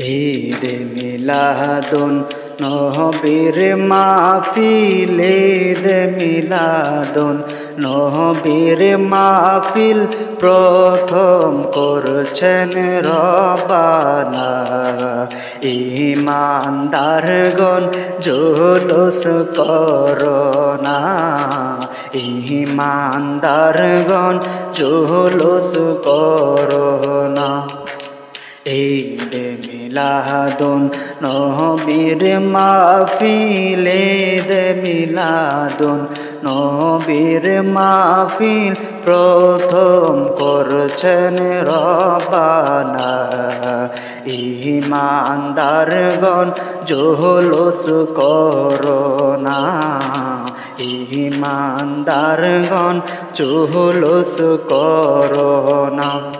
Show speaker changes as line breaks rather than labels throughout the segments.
ঈদ মিলাদুন নহবীর মাহফিল ঈদ মিলাদুন নহবীর মাহফিল প্রথম করছেন রবানা। ইমানদারগণ জুলুস করোনা। ইমানদারগণ জুলুস করোনা। ঈদ মিলাদুন নবীর মাহফিল ঈদ মিলাদুন। নবীর মাহফিল প্রথম করছেন রবানা। ইমানদারগণ জোহলস করোনা। ইমানদারগণ জোহলস করোনা।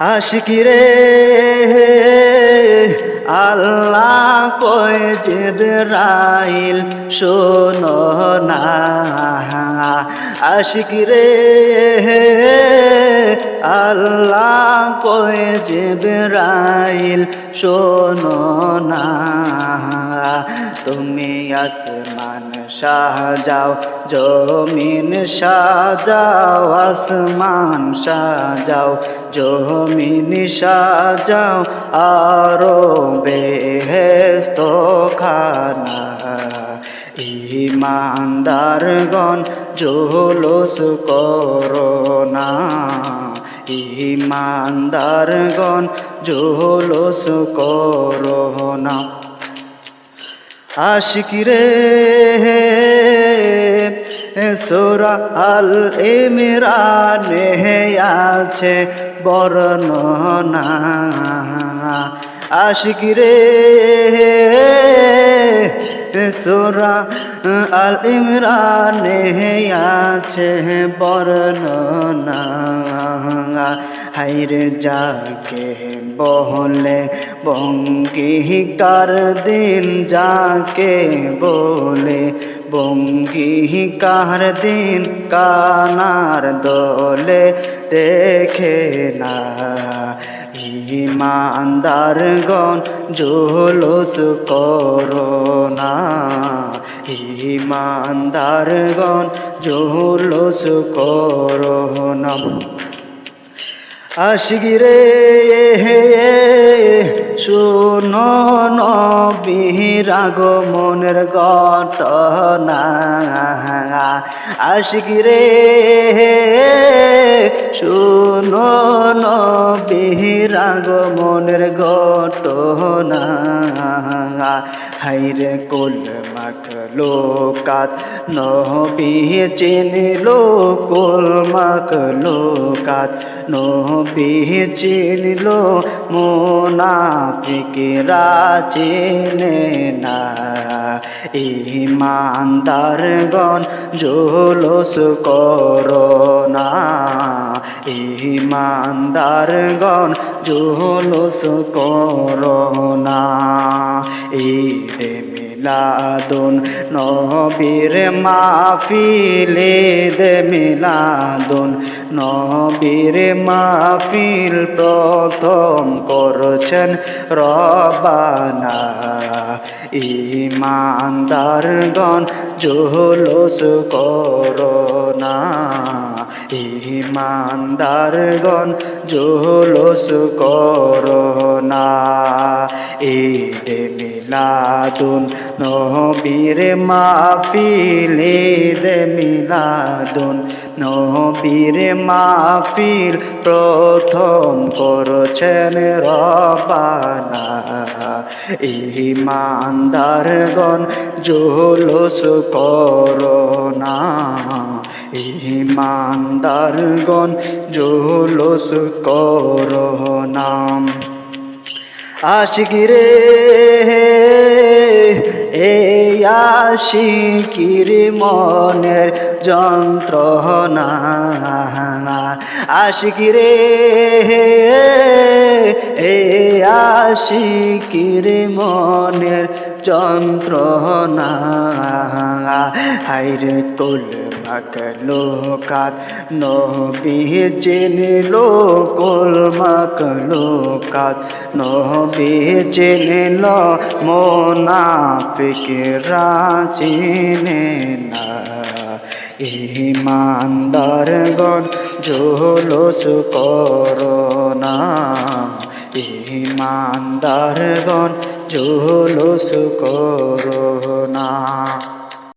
আশিকিরে আল্লাহ কয় জিবরাইল শোনো না। আশিকিরে আল্লাহ কয় জিবরাইল শোনো না। তুমি আসমান সাজাও, জমিন সাজাও, আসমান সাজাও, জমিন সাজাও, আরও বেহেস্ত খানা ইমানদারগণ জোলস করোনা ইমানদারগণ জোলস করোনা আশিকিরে সোরা আল ইমরানে আছে বর্ণনা। আশিকিরে সোরা আল ইমরানে আছে বর্ণনা। হাইরে যাকে বলে বঙ্গিকার দিন যাকে বলে বঙ্গিকার দিন কানার দলে দেখে না। ইমানদারগণ জোলস করোনা ইমানদারগণ জোলস করোনা আশিগিরে শুনো নবীর আগমনের ঘটনা। আশিগিরে শুনো নবীর আগমনের ঘটনা। হাইরে কোল মাখ লোকাত, নবী চিনিল কোল মাখ লোকাত, নবী চিনিল মোনাফিকেরা চেনে না। ইমানদারগণ জোলস করোনা ইমানদারগণ জোলস করোনা ঈদে মিলাদুন নবীর মাহফিল ঈদে মিলাদুন নবীর মাহফিল প্রথম করছেন রবানা। ইমানদারগণ জোলস করোনা। ইমানদারগণ জোলস করোনা। ঈদে মিলাদুন নবীর মাহফিল, ঈদে মিলাদুন নবীর মাহফিল প্রথম করছেন রবানা। ইমানদারগণ জোলস করোনা। ইমানদারগণ জোলস করোনা। আশিকিরে এ আশিকির মনের যন্ত্রণা আশিকি রে, এ আশিকির মনের যন্ত্রণা। হাইরে কোল মাকলো কাত নবী চিনল কোল মাকলো কাত নবী চিনল মোনাফিকরা চিনে না। ইমানদারগণ জোলস করোনা ইমানদারগণ জোলস করোনা